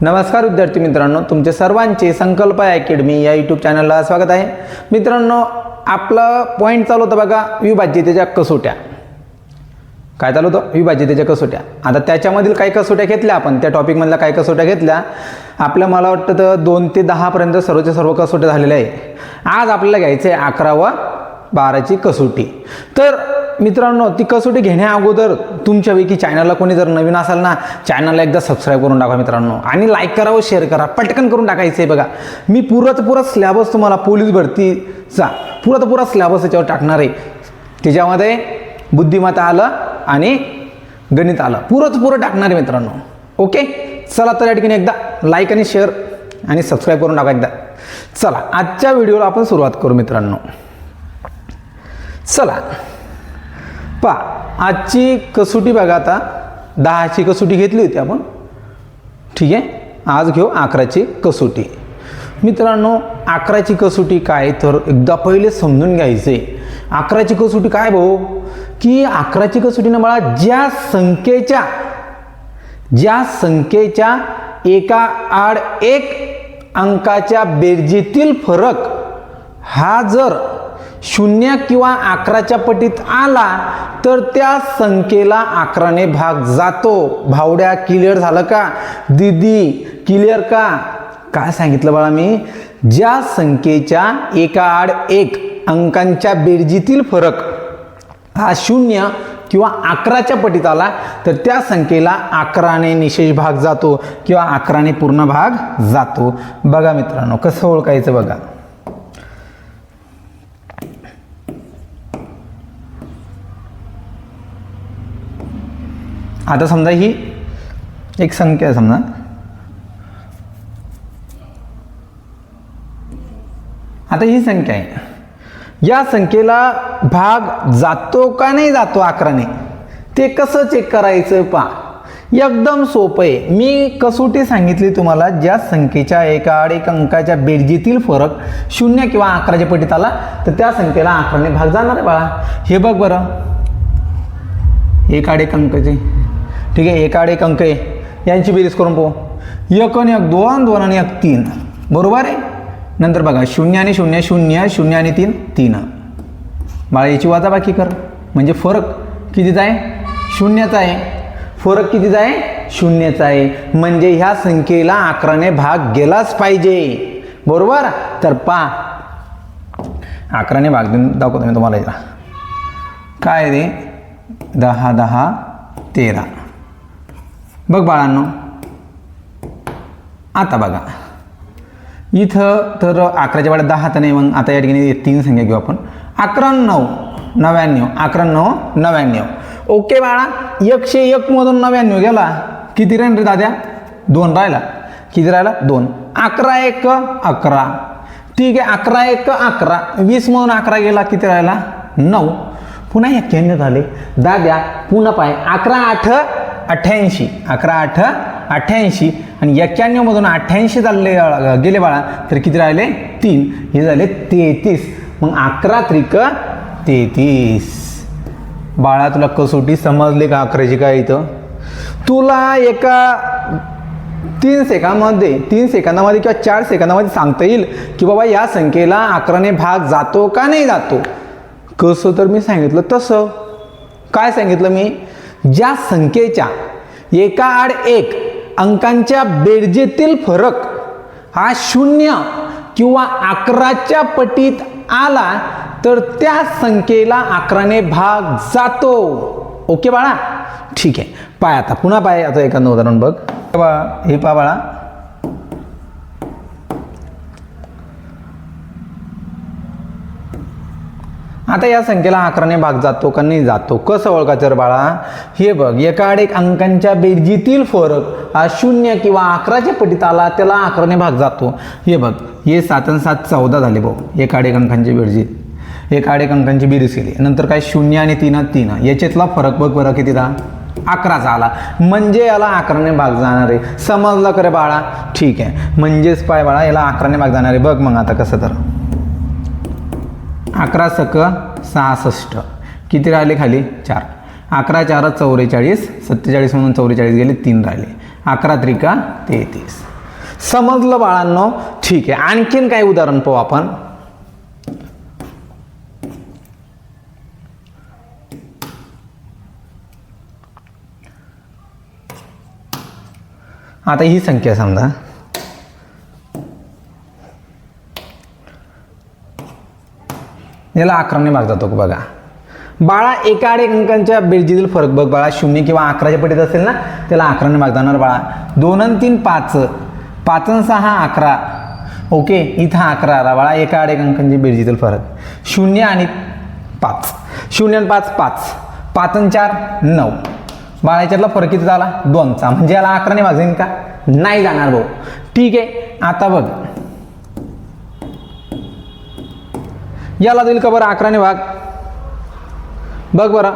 नमस्कार विद्यार्थी मित्रांनो तुमचे सर्वांचे संकल्प अकॅडमी या यूट्यूब चॅनलला स्वागत आहे. मित्रांनो आपलं पॉईंट चालू होतं बघा विभाज्यतेच्या कसोट्या. काय चालू होतं? विभाज्यतेच्या कसोट्या. आता त्याच्यामधील काही कसोट्या घेतल्या आपण त्या टॉपिकमधल्या काही कसोट्या घेतल्या. आपल्या मला वाटतं तर दोन ते दहापर्यंत सर्वच्या सर्व कसोट्या झालेल्या आहे. आज आपल्याला घ्यायचं आहे अकरा व बाराची कसोटी. तर मित्रांनो ती कसोटी घेण्या अगोदर तुमच्यापैकी चॅनलला कोणी जर नवीन असाल ना चॅनलला एकदा सबस्क्राईब करून टाका मित्रांनो. आणि लाईक करा व शेअर करा. पटकन करून टाकायचं आहे बघा. मी पुराचा पुरा स्लॅबच तुम्हाला पोलीस भरतीचा पुराचा पुरा स्लॅबस त्याच्यावर टाकणार आहे. त्याच्यामध्ये बुद्धिमत्ता आलं आणि गणित आलं. पुरंच पुरं टाकणार आहे मित्रांनो. ओके चला तर या ठिकाणी एकदा लाईक आणि शेअर आणि सबस्क्राईब करून टाका एकदा. चला आजच्या व्हिडिओला आपण सुरुवात करू मित्रांनो. चला. पा आजची कसोटी बघा आता. दहाची कसोटी घेतली होती आपण. ठीक आहे? आज घेऊ अकराची कसोटी. मित्रांनो अकराची कसोटी काय? तर एकदा पहिले समजून घ्यायचे. अकराची कसोटी काय भाऊ? की अकराची कसोटीनं मला ज्या संख्येच्या ज्या संख्येच्या एका आड एक अंकाच्या बेरजेतील फरक हा जर शून्य किंवा अकराच्या पटीत आला तर त्या संख्येला अकराने भाग जातो. भावड्या क्लिअर झालं का? दीदी क्लिअर का? काय सांगितलं बाळा मी? ज्या संख्येच्या एका आड एक अंकांच्या बेरजीतील फरक हा शून्य किंवा अकराच्या पटीत आला तर त्या संख्येला अकराने निशेष भाग जातो किंवा अकराने पूर्ण भाग जातो. बघा मित्रांनो कसं ओळखायचं बघा. आता समजा ही एक संख्या आहे समजा. आता ही संख्या आहे. या संख्येला भाग जातो का नाही जातो अकराने ते कसं चेक करायचं पा एकदम सोपं आहे. मी कसोटी सांगितली तुम्हाला ज्या संख्येच्या एका आड एक अंकाच्या बेरजेतील फरक शून्य किंवा अकराच्या पटीत आला तर त्या संख्येला अकराने भाग जाणार आहे बाळा. हे बघ बरं. एक आड एक अंकाचे. ठीक आहे? एकाड एक अंक आहे. यांची बेरीज करून पाहू. एक आणि एक दोन दोन आणि एक तीन. बरोबर आहे? नंतर बघा शून्य आणि शून्य शून्य शून्य आणि तीन तीन. बाळा याची वाजाबाकी कर. म्हणजे फरक कितीचा आहे? शून्याचा आहे. फरक कितीचा आहे? शून्याचा आहे. म्हणजे ह्या संख्येला अकराने भाग गेलाच पाहिजे. बरोबर? तर पा अकराने भाग देऊन दाखवतो मी तुम्हाला याला काय रे दहा दहा तेरा. बघ बाळांनो आता बघा. इथं तर अकराच्या वाड्यात दहा तर नाही मग आता या ठिकाणी तीन संख्या घेऊ आपण. अकरा नऊ नव्याण्णव अकरा नऊ नव्याण्णव. ओके बाळा एकशे एक मधून नव्याण्णव गेला. किती राहील रे दाद्या? दोन राहिला. किती राहिला? दोन. अकरा एक अकरा. ठीक आहे अकरा एक अकरा. वीस मधून अकरा गेला किती राहिला? नऊ. पुन्हा एक्क्याण्णव झाले दाद्या पुन्हा पाय. अकरा आठ अठ्ठ्याऐंशी अकरा आठ अठ्ठ्याऐंशी. आणि एक्क्याण्णवमधून अठ्ठ्याऐंशी चालले गेले बाळा. तर किती राहिले? तीन. हे झाले तेहतीस. मग अकरा त्रिक तेहतीस. बाळा तुला कसोटी समजली का अकराची काय इथं? तुला एका तीन सेकंदामध्ये तीन सेकंदामध्ये किंवा चार सेकंदामध्ये सांगता येईल की बाबा या संख्येला अकराने भाग जातो का नाही जातो? कसं तर मी सांगितलं तसं. काय सांगितलं मी? ज्या संख्येच्या एका आड एक अंकांच्या बेरजेतील फरक हा शून्य किंवा अकराच्या पटीत आला तर त्या संख्येला अकराने भाग जातो. ओके बाळा? ठीक आहे. पाय आता पुन्हा पाय आता एखादं उदाहरण बघ. बा हे पा बाळा. आता या संख्येला अकराने भाग जातो का नाही जातो? कसं ओळखायचं बाळा? हे बघ एका एक अंकांच्या बेरजीतील फरक हा शून्य किंवा अकराच्या पटीत आला त्याला अकराने भाग जातो. हे बघ हे सात आणि सात चौदा झाले भाऊ. एका एक अंकांची बेरजीत. एका आड एक अंकांची बेरीज केली. नंतर काय? शून्य आणि तीन तीन. याच्यातला फरक बघ बरं कितीदा अकराचा आला म्हणजे याला अकराने भाग जाणार आहे. समजलं करे बाळा? ठीक आहे. म्हणजेच पाय बाळा याला अकराने भाग जाणार आहे. बघ मग आता कसं तर. अकरा सक सहासष्ट. किती राहिले खाली? चार. अकरा चार चौवेचाळीस सत्तेचाळीस म्हणून चौवेचाळीस गेले तीन राहिले. अकरा त्रिका तेहतीस. समजलं बाळांनो? ठीक आहे. आणखीन काय उदाहरण पाहू आपण. आता ही संख्या समजा. याला अकराने भाग जातो बघा. बाळा एका आड एक अंकांच्या बेरजीतील फरक बघ बाळा. शून्य किंवा अकराच्या पटीत असेल ना त्याला अकराने भाग जाणार बाळा. दोन आणि तीन पाच. पाच आणि सहा अकरा. ओके? इथं अकरा आला बाळा एका आड एक अंकांची बेरजीतील फरक. शून्य आणि पाच. शून्य आणि पाच पाच. पाच आणि चार नऊ. बाळा याच्यातला फरक किती झाला? दोनचा. म्हणजे याला अकराने भाग जाईन का? नाही जाणार भाऊ. ठीक आहे. आता बघ. याला जाईल का बरं अकराने भाग? बघ बरं.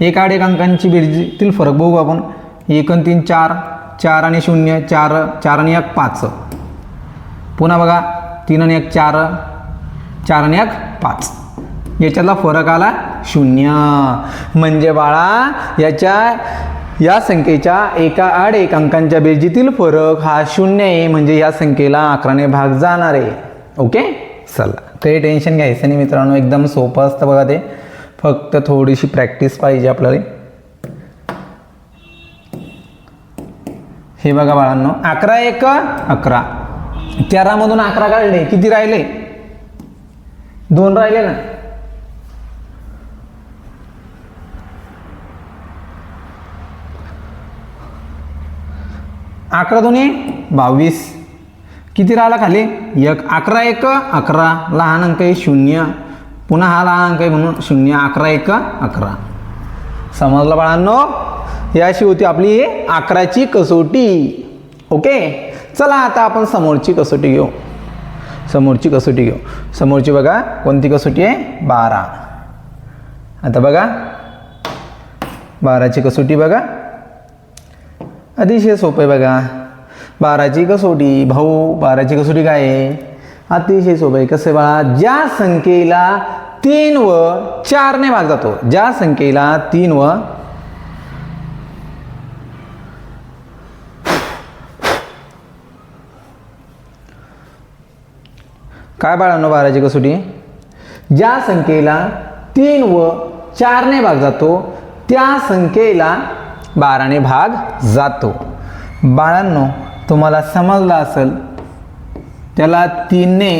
एक आड एक अंकांची बेरजीतील फरक बघू आपण. एक आणि तीन चार चार आणि शून्य चार चार आणि एक पाच. पुन्हा बघा. तीन आणि एक चार चार आणि एक पाच. याच्यातला फरक आला शून्य. म्हणजे बाळा याच्या या संख्येच्या एका आड एक अंकांच्या बेरजीतील फरक हा शून्य आहे. म्हणजे या संख्येला अकराने भाग जाणार आहे. ओके? चला. काही टेन्शन घ्यायचं नाही मित्रांनो एकदम सोपं असतं बघा ते. फक्त थोडीशी प्रॅक्टिस पाहिजे आपल्याला. हे बघा बाळांनो अकरा एक अकरा. तेरामधून अकरा काढले किती राहिले? दोन राहिले ना. अकरा दोन्ही? बावीस. किती राहिला खाली? एक अकरा एक अकरा. लहान अंक आहे शून्य. पुन्हा हा लहान अंक आहे म्हणून शून्य अकरा एक अकरा. समजलं बाळांनो? याशी होती आपली अकराची कसोटी. ओके? चला आता आपण समोरची कसोटी घेऊ. समोरची कसोटी घेऊ. समोरची बघा कोणती कसोटी आहे? बारा. आता बघा. बाराची कसोटी बघा. अतिशय सोपं आहे बघा. बाराची कसोटी भाऊ बाराची कसोटी काय आहे? अतिशय सोपं आहे. कसं बाळा? ज्या संख्येला तीन व चारने भाग जातो. ज्या संख्येला तीन व काय बाळांनो बाराची कसोटी? ज्या संख्येला तीन व चारने भाग जातो त्या संख्येला बाराने भाग जातो. बाळांनो तुम्हाला समजलं असेल त्याला तीनने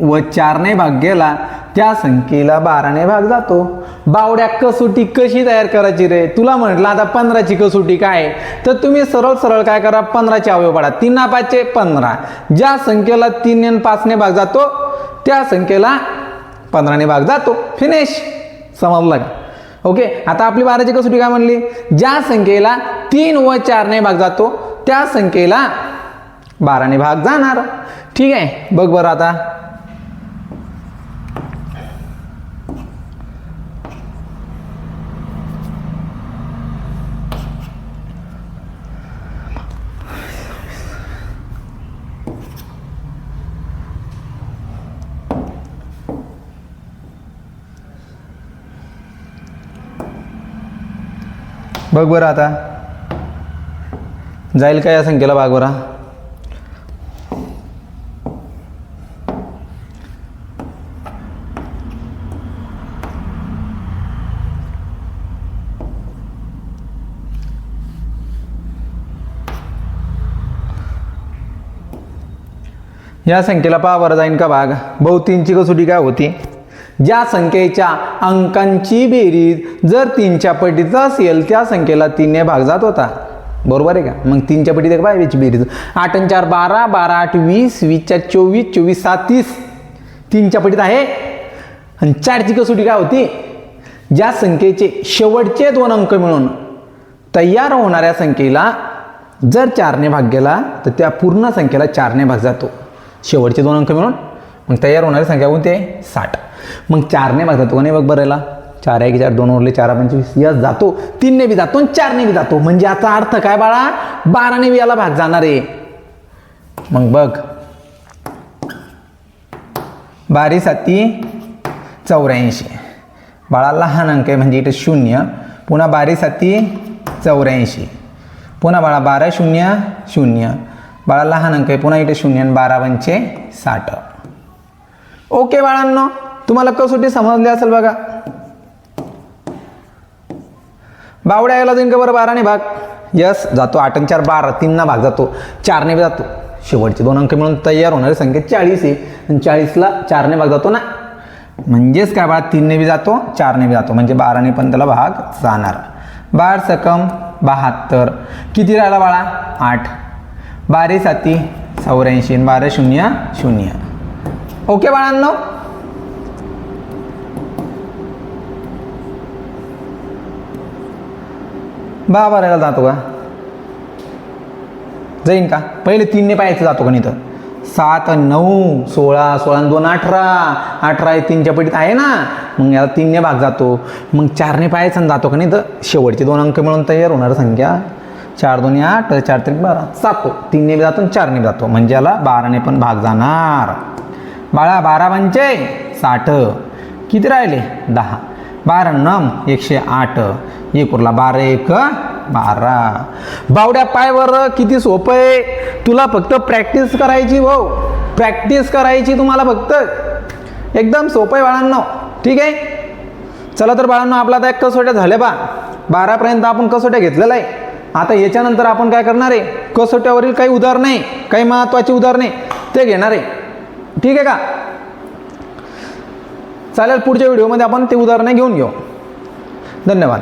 व चारने भाग गेला त्या संख्येला बाराने भाग जातो. बावड्या कसोटी कशी तयार करायची रे? तुला म्हटलं आता पंधराची कसोटी काय? आहे? तर तुम्ही सरळ सरळ काय करा पंधराचे अवयव पाडा. तीन पाचचे पंधरा. ज्या संख्येला तीन आणि पाचने भाग जातो त्या संख्येला पंधराने भाग जातो. फिनिश समजलं का? ओके आता आपली बाराची कसोटी काय म्हणली? ज्या संख्येला तीन व चारने भाग जातो त्या संख्येला बाराने भाग जाणार. ठीक आहे बघ बरं आता. बघ बरं आता. जाईल का या संख्येला भाग बरा या संख्येला पहा बरं जाईन का भाग बहुतींची कसोटी काय होती? ज्या संख्येच्या अंकांची बेरीज जर तीनच्या पटीत असेल त्या संख्येला तीनने भाग जात होता. बरोबर आहे का? मग तीनच्या पटीत एक बाय बेरीज. आठ आणि चार बारा बारा आठ वीस वीसच्या चोवीस चोवीस सात तीस. तीनच्या पटीत आहे. आणि चारची कसोटी काय होती? ज्या संख्येचे शेवटचे दोन अंक मिळून तयार होणाऱ्या संख्येला जर चारने भाग गेला तर त्या पूर्ण संख्येला चारने भाग जातो. शेवटचे दोन अंक मिळून मग तयार होणारी संख्या कोणती आहे? साठ. मग चारने भाग जातो कोणी बघ बरायला चार एक चार दोन उरले चार पंचवीस. यस जातो. तीनने बी जातो आणि चारने बी जातो. म्हणजे याचा अर्थ काय बाळा? बाराने बी याला भाग जाणार आहे. मग बघ. बारी साती चौऱ्याऐंशी. बाळा लहान अंक आहे म्हणजे इथे शून्य. पुन्हा बारी साती चौऱ्याऐंशी. पुन्हा बाळा बारा शून्य शून्य. बाळा लहान अंक आहे. पुन्हा इथे शून्य आणि बारा पंचे साठ. ओके बाळांनो तुम्हाला कसोटी समजली असेल बघा. बावड्या यायला जाईन का बरं बाराने भाग. यस जातो आठ आणि चार बारा. तीनना भाग जातो. चारने बी जातो. शेवटचे दोन अंक मिळून तयार होणारी संख्या चाळीस आहे. आणि चाळीसला चारने भाग जातो ना? म्हणजेच काय बाळा? तीनने बी जातो चारने बी जातो. म्हणजे बाराने पण त्याला भाग जाणार. बार सकम बहात्तर. किती राहिला बाळा? आठ. बारे साती चौऱ्याऐंशी आणि बारा शून्य शून्य. ओके बाळांनो? बा बाराला जातो का? जाईन का? पहिले तीनने पाहायचं जातो का नाही तर? सात नऊ सोळा सोळा दोन अठरा. अठरा तीनच्या पटीत आहे ना? मग याला तीनने भाग जातो. मग चारने पाहायचं आणि जातो का नाही तर? शेवटचे दोन अंक मिळून तयार होणार संख्या चार दोन्ही आठ चार तरी बारा. जातो तीनने बी जातो आणि चारने जातो. म्हणजे याला बाराने पण भाग जाणार. बाळा बारा पंचे साठ. किती राहिले? दहा. बारा नम एकशे आठ. एक उरला बारा एक बारा. बावड्या पायवर किती सोपं आहे? तुला फक्त प्रॅक्टिस करायची हो. भाऊ प्रॅक्टिस करायची तुम्हाला फक्त. एकदम सोपं आहे बाळांनो. ठीक आहे? चला तर बाळांनो आपला आता एक कसोट्या झाल्या बा. बारापर्यंत आपण कसोट्या घेतलेला आहे. आता याच्यानंतर आपण काय करणार आहे? कसोट्यावरील काही उदाहरणं आहे काही महत्त्वाची उदाहरणे ते घेणार आहे. ठीक आहे का? चालेल पुढच्या व्हिडिओमध्ये आपण ते उदाहरणे घेऊन घेऊ. धन्यवाद.